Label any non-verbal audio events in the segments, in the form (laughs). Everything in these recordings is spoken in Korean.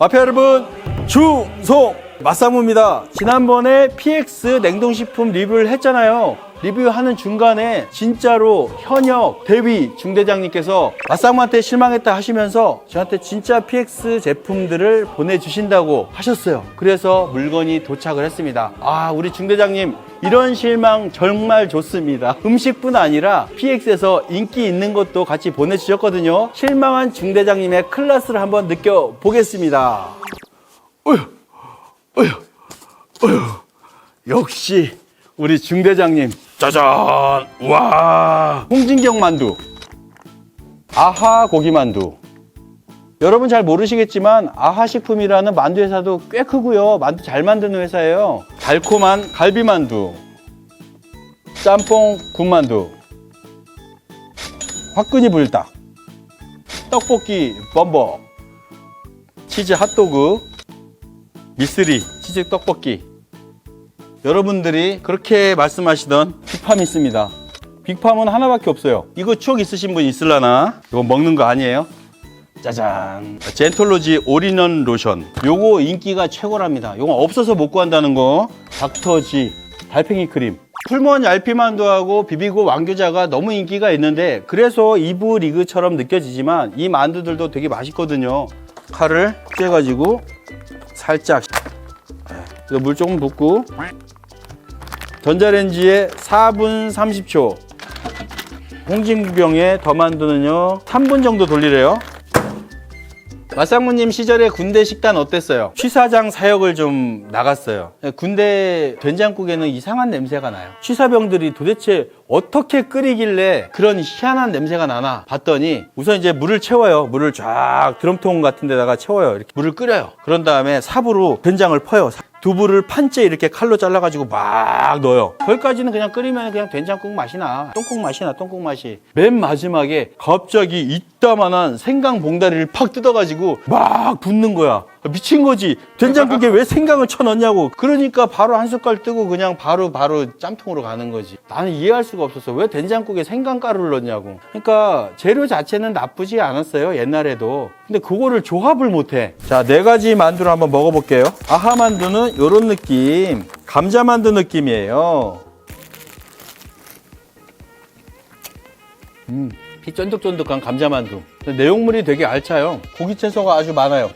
마피아 여러분 주송! 마사무입니다. 지난번에 PX 냉동식품 리뷰를 했잖아요. 리뷰하는 중간에 진짜로 현역 대위 중대장님께서 마사무한테 실망했다 하시면서 저한테 진짜 PX 제품들을 보내주신다고 하셨어요. 그래서 물건이 도착을 했습니다. 아 우리 중대장님 이런 실망 정말 좋습니다. 음식뿐 아니라 PX에서 인기 있는 것도 같이 보내주셨거든요. 실망한 중대장님의 클래스를 한번 느껴보겠습니다. 어휴, 어휴, 어휴. 역시 우리 중대장님. 짜잔! 와! 홍진경 만두. 아하 고기 만두. 여러분 잘 모르시겠지만 아하식품이라는 만두 회사도 꽤 크고요. 만두 잘 만드는 회사예요. 달콤한 갈비만두, 짬뽕 군만두, 화끈이 불닭, 떡볶이 범벅, 치즈 핫도그, 미쓰리 치즈 떡볶이. 여러분들이 그렇게 말씀하시던 빅팜이 있습니다. 빅팜은 하나밖에 없어요. 이거 추억 있으신 분 있을라나? 이거 먹는 거 아니에요? 짜잔. 젠톨로지 올인원 로션. 요거 인기가 최고랍니다. 요거 없어서 못 구한다는 거. 닥터지 달팽이 크림. 풀무원 얄피만두하고 비비고 왕교자가 너무 인기가 있는데 그래서 2부 리그처럼 느껴지지만 이 만두들도 되게 맛있거든요. 칼을 쬐가지고 살짝. 이거 물 조금 붓고. 전자레인지에 4분 30초. 홍진구경에 더 만두는요 3분 정도 돌리래요 마상무님 시절에 군대 식단 어땠어요? 취사장 사역을 좀 나갔어요. 군대 된장국에는 이상한 냄새가 나요. 취사병들이 도대체 어떻게 끓이길래 그런 희한한 냄새가 나나 봤더니 우선 이제 물을 채워요. 물을 쫙 드럼통 같은 데다가 채워요. 이렇게 물을 끓여요. 그런 다음에 삽으로 된장을 퍼요. 두부를 판째 이렇게 칼로 잘라가지고 막 넣어요. 거기까지는 그냥 끓이면 그냥 된장국 맛이 나. 똥국 맛이 나, 똥국 맛이. 맨 마지막에 갑자기 이 따만한 생강 봉다리를 팍 뜯어가지고 막 붓는 거야. 미친 거지. 된장국에 왜 생강을 쳐 넣냐고. 그러니까 바로 한 숟갈 뜨고 그냥 바로 바로 짬통으로 가는 거지. 나는 이해할 수가 없었어. 왜 된장국에 생강가루를 넣냐고. 그러니까 재료 자체는 나쁘지 않았어요. 옛날에도. 근데 그거를 조합을 못 해. 자, 네 가지 만두를 한번 먹어볼게요. 아하 만두는 요런 느낌. 감자 만두 느낌이에요. 음, 피 쫀득쫀득한 감자 만두. 내용물이 되게 알차요. 고기 채소가 아주 많아요.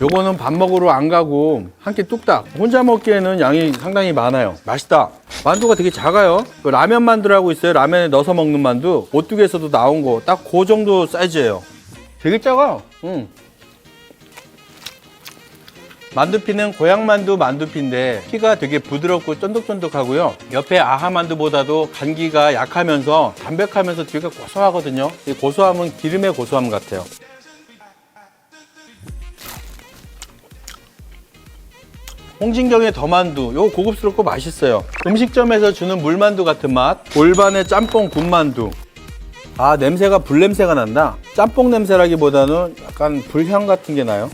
요거는 밥 먹으러 안 가고 한 끼 뚝딱 혼자 먹기에는 양이 상당히 많아요 맛있다 만두가 되게 작아요 그 라면 만두라고 있어요 라면에 넣어서 먹는 만두 오뚜기에서도 나온 거 딱 그 정도 사이즈예요 되게 작아 응. 만두피는 고향만두 만두피인데 피가 되게 부드럽고 쫀득쫀득하고요. 옆에 아하만두보다도 간기가 약하면서 담백하면서 되게 고소하거든요. 이 고소함은 기름의 고소함 같아요. 홍진경의 더만두 요거 고급스럽고 맛있어요. 음식점에서 주는 물만두 같은 맛. 골반의 짬뽕 군만두. 아 냄새가 불냄새가 난다? 짬뽕 냄새라기보다는 약간 불향 같은 게 나요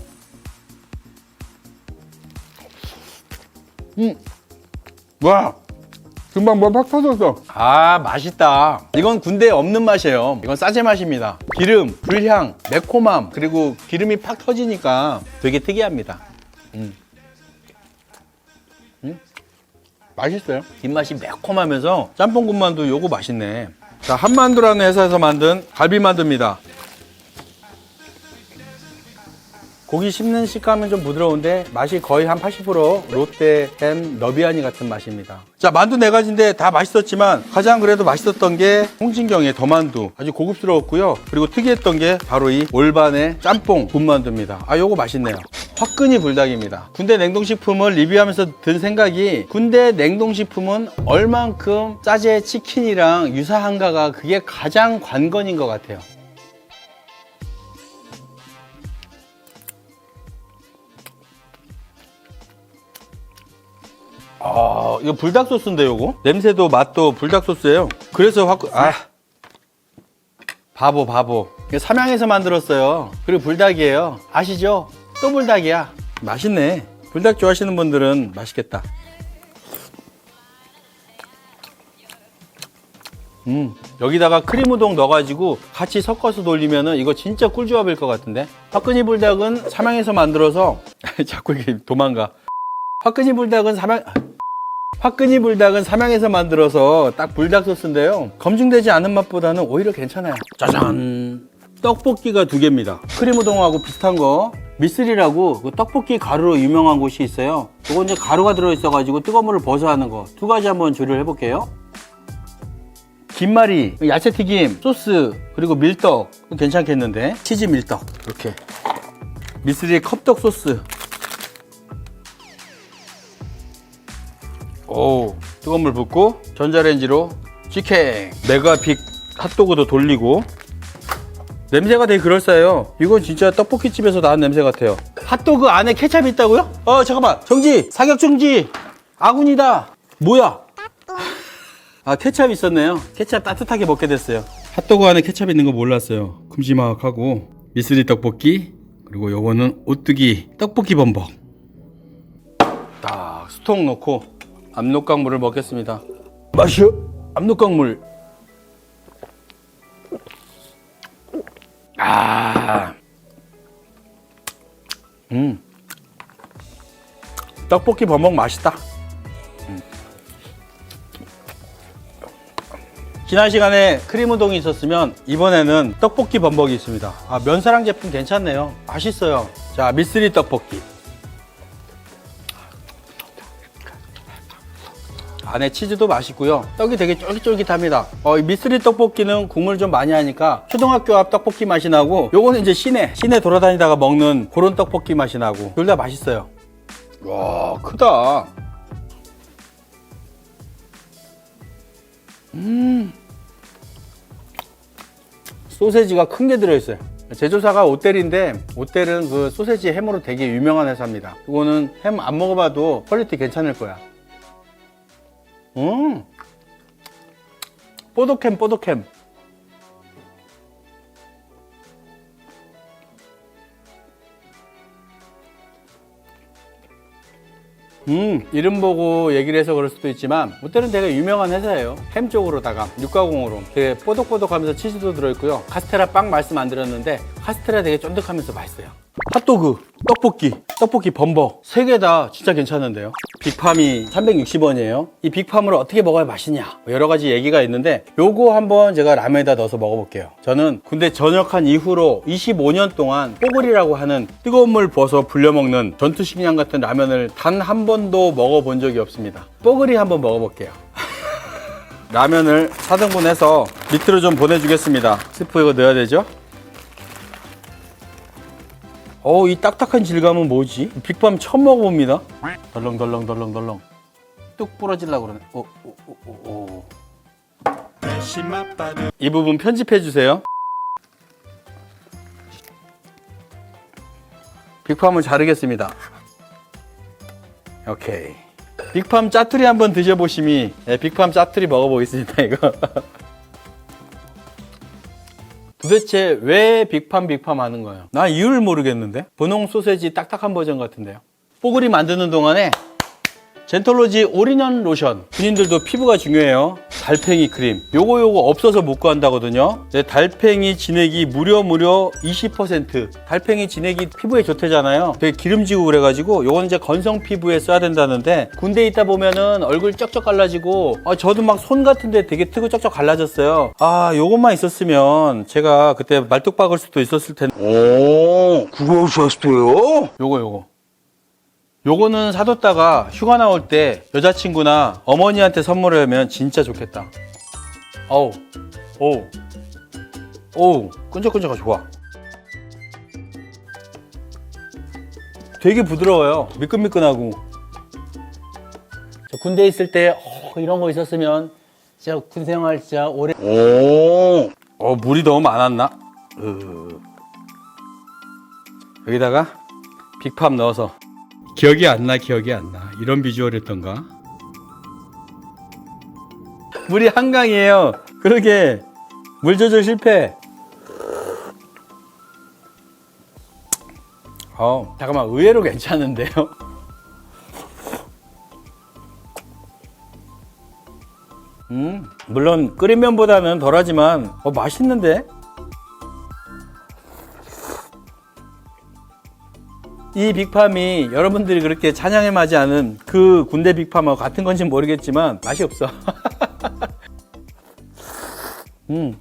음 와 금방 뭐팍 터졌어 아 맛있다 이건 군대에 없는 맛이에요 이건 싸제 맛입니다 기름 불향 매콤함 그리고 기름이 팍 터지니까 되게 특이합니다 음. 맛있어요. 뒷맛이 매콤하면서 짬뽕 군만두 요거 맛있네. 자, 한만두라는 회사에서 만든 갈비 만두입니다. 고기 씹는 식감은 좀 부드러운데 맛이 거의 한 80% 롯데 햄 너비아니 같은 맛입니다. 자, 만두 네 가지인데 다 맛있었지만 가장 그래도 맛있었던 게 홍진경의 더만두. 아주 고급스러웠고요. 그리고 특이했던 게 바로 이 올반의 짬뽕 군만두입니다. 아, 요거 맛있네요. 화끈이 불닭입니다. 군대 냉동식품을 리뷰하면서 든 생각이 군대 냉동식품은 얼만큼 짜제 치킨이랑 유사한가가 그게 가장 관건인 것 같아요. 아, 이거 불닭 소스인데 요거? 냄새도 맛도 불닭 소스예요. 그래서 확 아. 바보 바보. 이거 삼양에서 만들었어요. 그리고 불닭이에요. 아시죠? 또 불닭이야. 맛있네. 불닭 좋아하시는 분들은 맛있겠다. 음, 여기다가 크림 우동 넣어가지고 같이 섞어서 돌리면은 이거 진짜 꿀조합일 것 같은데. 화끈이 불닭은 삼양에서 만들어서 (laughs) 자꾸 이렇게 도망가. 화끈이 불닭은 삼양 화끈이 불닭은 삼양에서 만들어서 딱 불닭 소스인데요. 검증되지 않은 맛보다는 오히려 괜찮아요. 짜잔. 떡볶이가 두 개입니다. 크림 우동하고 비슷한 거. 미쓰리라고 그 떡볶이 가루로 유명한 곳이 있어요. 이거 이제 가루가 들어있어가지고 뜨거운 물을 벗어 하는 거. 두 가지 한번 조리를 해볼게요. 김말이, 야채 튀김, 소스, 그리고 밀떡. 괜찮겠는데? 치즈 밀떡. 이렇게. 미쓰리의 컵떡 소스. 오, 뜨거운 물 붓고 전자레인지로 직행. 메가빅 핫도그도 돌리고. 냄새가 되게 그럴싸해요. 이건 진짜 떡볶이집에서 나온 냄새 같아요. 핫도그 안에 케찹이 있다고요? 어, 잠깐만. 정지! 사격 정지! 아군이다! 뭐야? 아, 케찹 있었네요. 케찹 따뜻하게 먹게 됐어요. 핫도그 안에 케찹 있는 거 몰랐어요. 큼지막하고 미스리 떡볶이 그리고 요거는 오뚜기 떡볶이 범벅. 딱 스톡 넣고 압록강물을 먹겠습니다. 맛이요? 압록강물. 아. 음. 떡볶이 범벅 맛있다. 지난 시간에 크림 우동이 있었으면 이번에는 떡볶이 범벅이 있습니다. 아, 면사랑 제품 괜찮네요. 맛있어요. 자, 미쓰리 떡볶이. 안에 치즈도 맛있고요. 떡이 되게 쫄깃쫄깃합니다. 어, 이 미쓰리 떡볶이는 국물 좀 많이 하니까 초등학교 앞 떡볶이 맛이 나고 요거는 이제 시내, 시내 돌아다니다가 먹는 그런 떡볶이 맛이 나고 둘 다 맛있어요. 와, 크다. 소세지가 큰 게 들어있어요. 제조사가 오텔인데 오텔은 그 소세지 햄으로 되게 유명한 회사입니다. 이거는 햄 안 먹어봐도 퀄리티 괜찮을 거야. 음, 뽀독햄 뽀독햄. 음, 이름 보고 얘기를 해서 그럴 수도 있지만 롯데는 되게 유명한 회사예요. 햄 쪽으로다가 육가공으로 되게 뽀독뽀독하면서 치즈도 들어있고요. 카스테라 빵 말씀 안 드렸는데 카스테라 되게 쫀득하면서 맛있어요. 핫도그, 떡볶이, 떡볶이 범벅 세 개 다 진짜 괜찮은데요. 빅팜이 360원이에요. 이 빅팜을 어떻게 먹어야 맛있냐 뭐 여러 가지 얘기가 있는데 요거 한번 제가 라면에다 넣어서 먹어볼게요. 저는 군대 전역한 이후로 25년 동안 뽀글이라고 하는 뜨거운 물 부어서 불려 먹는 전투식량 같은 라면을 단 한 번도 먹어본 적이 없습니다. 뽀글이 한번 먹어볼게요. (laughs) 라면을 4등분 해서 밑으로 좀 보내주겠습니다. 스프 이거 넣어야 되죠? 어우 이 딱딱한 질감은 뭐지? 빅밤 처음 먹어봅니다. 덜렁덜렁 덜렁덜렁. 뚝 부러질라 그러네. 오, 오, 오, 오, 오. 이 부분 편집해 주세요. 빅팜을 자르겠습니다. 오케이. 빅팜 짜투리 한번 드셔보심이 네, 빅팜 짜투리 먹어보겠습니다 이거 (laughs) 도대체 왜 빅팜 빅팜 하는 거예요? 나 이유를 모르겠는데? 분홍 소세지 딱딱한 버전 같은데요? 뽀글이 만드는 동안에 젠톨로지 올인원 로션 군인들도 피부가 중요해요 달팽이 크림. 요거 요거 없어서 못 구한다거든요. 네, 달팽이 진액이 무려 무려 20% 달팽이 진액이 피부에 좋대잖아요. 되게 기름지고 그래가지고 요건 이제 건성 피부에 써야 된다는데 군대에 있다 보면은 얼굴 쩍쩍 갈라지고 아, 저도 막 손 같은데 되게 트고 쩍쩍 갈라졌어요. 아 요것만 있었으면 제가 그때 말뚝 박을 수도 있었을 텐데. 오, 그거 샀어요? 요거 요거 요거는 사뒀다가 휴가 나올 때 여자친구나 어머니한테 선물하면 진짜 좋겠다. 어우 오우 오우 끈적끈적하 좋아. 되게 부드러워요. 미끈미끈하고. 저 군대에 있을 때 어, 이런 거 있었으면 진짜 군 생활 진짜 오래. 오, 어 물이 너무 많았나? 으. 여기다가 빅팜 넣어서 기억이 안 나 기억이 안 나. 이런 비주얼이었던가? 물이 한강이에요. 그러게. 물 조절 실패. 어 잠깐만. 의외로 괜찮은데요? 음, 물론 끓인 면보다는 덜하지만 어, 맛있는데? 이 빅팜이 여러분들이 그렇게 찬양에 맞지 않은 그 군대 빅팜하고 같은 건지 모르겠지만 맛이 없어. (laughs) 음.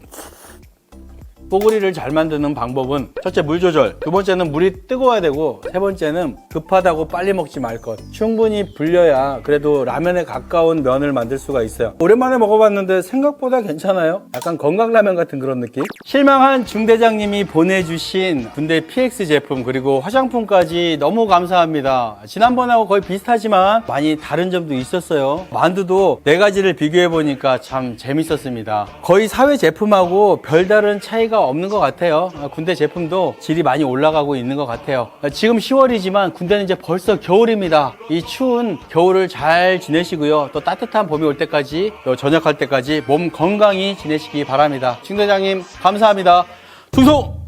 뽀글이를 잘 만드는 방법은 첫째 물 조절, 두 번째는 물이 뜨거워야 되고 세 번째는 급하다고 빨리 먹지 말 것. 충분히 불려야 그래도 라면에 가까운 면을 만들 수가 있어요. 오랜만에 먹어봤는데 생각보다 괜찮아요. 약간 건강라면 같은 그런 느낌? 실망한 중대장님이 보내주신 군대 PX 제품 그리고 화장품까지 너무 감사합니다. 지난번하고 거의 비슷하지만 많이 다른 점도 있었어요. 만두도 네 가지를 비교해 보니까 참 재밌었습니다. 거의 사회 제품하고 별다른 차이가 없는 것 같아요. 아, 군대 제품도 질이 많이 올라가고 있는 것 같아요. 아, 지금 10월이지만 군대는 이제 벌써 겨울입니다. 이 추운 겨울을 잘 지내시고요. 또 따뜻한 봄이 올 때까지 또 전역할 때까지 몸 건강히 지내시기 바랍니다. 중대장님 감사합니다. 충성!